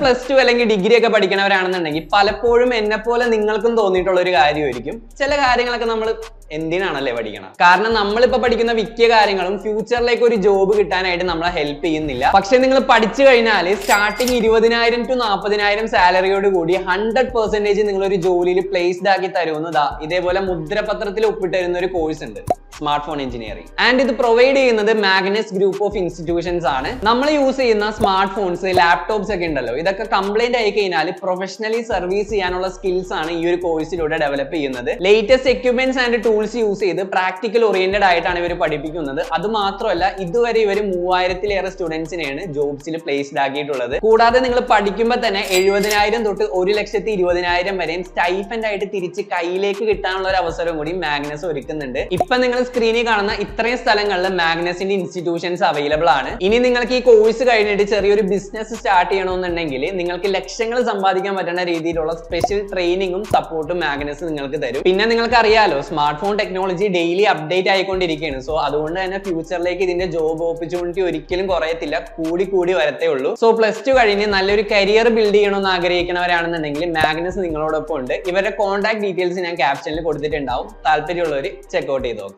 Plus two അല്ലെങ്കിൽ degree ഒക്കെ പഠിക്കണവരാണെന്നുണ്ടെങ്കിൽ പലപ്പോഴും എന്നെ പോലെ നിങ്ങൾക്കും തോന്നിയിട്ടുള്ള ഒരു കാര്യമായിരിക്കും. ചില കാര്യങ്ങളൊക്കെ നമ്മൾ എന്തിനാണല്ലേ പഠിക്കണം കാരണം നമ്മളിപ്പോ പഠിക്കുന്ന മിക്ക കാര്യങ്ങളും ഫ്യൂച്ചറിലേക്ക് ഒരു ജോബ് കിട്ടാനായിട്ട് നമ്മളെ ഹെൽപ്പ് ചെയ്യുന്നില്ല. പക്ഷെ നിങ്ങൾ പഠിച്ചു കഴിഞ്ഞാൽ സ്റ്റാർട്ടിങ് ഇരുപതിനായിരം ടു നാൽപ്പതിനായിരം സാലറിയോട് കൂടി ഹൺഡ്രഡ് പെർസെന്റേജ് നിങ്ങൾ ഒരു ജോലിയിൽ പ്ലേസ്ഡ് ആക്കി തരുമെന്നതാ ഇതേപോലെ മുദ്രപത്രത്തിൽ ഒപ്പിട്ട് തരുന്ന ഒരു കോഴ്സ് ഉണ്ട്. സ്മാർട്ട് ഫോൺ എഞ്ചിനീയറിംഗ് ആൻഡ് ഇത് പ്രൊവൈഡ് ചെയ്യുന്നത് മാഗ്നസ് ഗ്രൂപ്പ് ഓഫ് ഇൻസ്റ്റിറ്റ്യൂഷൻസ് ആണ്. നമ്മൾ യൂസ് ചെയ്യുന്ന സ്മാർട്ട് ഫോൺസ് ലാപ്ടോപ്സ് ഒക്കെ ഉണ്ടല്ലോ. ഇതൊക്കെ കംപ്ലൈന്റ് ആയി കഴിഞ്ഞാൽ പ്രൊഫഷണലി സർവീസ് ചെയ്യാനുള്ള സ്കിൽസ് ആണ് ഈ ഒരു കോഴ്സിലൂടെ ഡെവലപ്പ് ചെയ്യുന്നത്. Latest equipments and tools use ചെയ്ത് പ്രാക്ടിക്കൽ ഓറിയന്റഡ് ആയിട്ടാണ് ഇവർ പഠിപ്പിക്കുന്നത്. അത് മാത്രമല്ല ഇതുവരെ ഇവർ മൂവായിരത്തിലേറെ സ്റ്റുഡൻസിനെയാണ് ജോബ്സിൽ പ്ലേസ്ഡ് ആക്കിയിട്ടുള്ളത്. കൂടാതെ നിങ്ങൾ പഠിക്കുമ്പോൾ തന്നെ എഴുപതിനായിരം തൊട്ട് ഒരു ലക്ഷത്തി ഇരുപതിനായിരം വരെയും സ്റ്റൈഫൻഡ് ആയിട്ട് തിരിച്ച് കയ്യിലേക്ക് കിട്ടാനുള്ള ഒരു അവസരം കൂടി മാഗ്നസ് ഒരുക്കുന്നുണ്ട്. ഇപ്പൊ നിങ്ങൾ സ്ക്രീനിൽ കാണുന്ന ഇത്രയും സ്ഥലങ്ങളിൽ മാഗ്നസിന്റെ ഇൻസ്റ്റിറ്റ്യൂഷൻസ് അവൈലബിൾ ആണ്. ഇനി നിങ്ങൾക്ക് ഈ കോഴ്സ് കഴിഞ്ഞിട്ട് ചെറിയൊരു ബിസിനസ് സ്റ്റാർട്ട് ചെയ്യണമെന്നുണ്ടെങ്കിൽ നിങ്ങൾക്ക് ലക്ഷ്യങ്ങൾ സമ്പാദിക്കാൻ പറ്റുന്ന രീതിയിലുള്ള സ്പെഷ്യൽ ട്രെയിനിങ്ങും സപ്പോർട്ടും മാഗ്നസ് നിങ്ങൾക്ക് തരും. പിന്നെ നിങ്ങൾക്ക് അറിയാലോ smart phone technology daily update ആയിക്കൊണ്ടിരിക്കുകയാണ്. സോ അതുകൊണ്ട് തന്നെ ഫ്യൂച്ചറിലേക്ക് ഇതിന്റെ ജോബ് ഓപ്പർച്യൂണിറ്റി ഒരിക്കലും കുറയത്തില്ല. കൂടി കൂടി വരത്തേ ഉള്ളൂ. സോ പ്ലസ് ടു കഴിഞ്ഞ് നല്ലൊരു കരിയർ ബിൽഡ് ചെയ്യണമെന്ന് ആഗ്രഹിക്കുന്നവരാണെന്നുണ്ടെങ്കിൽ മാഗ്നസ് നിങ്ങളോടൊപ്പം ഉണ്ട്. ഇവരുടെ കോൺടാക്ട് ഡീറ്റെയിൽസ് ഞാൻ ക്യാപ്ഷനിൽ കൊടുത്തിട്ടുണ്ടാവും. താല്പര്യമുള്ളവർ ചെക്കൗട്ട് ചെയ്ത് നോക്കാം.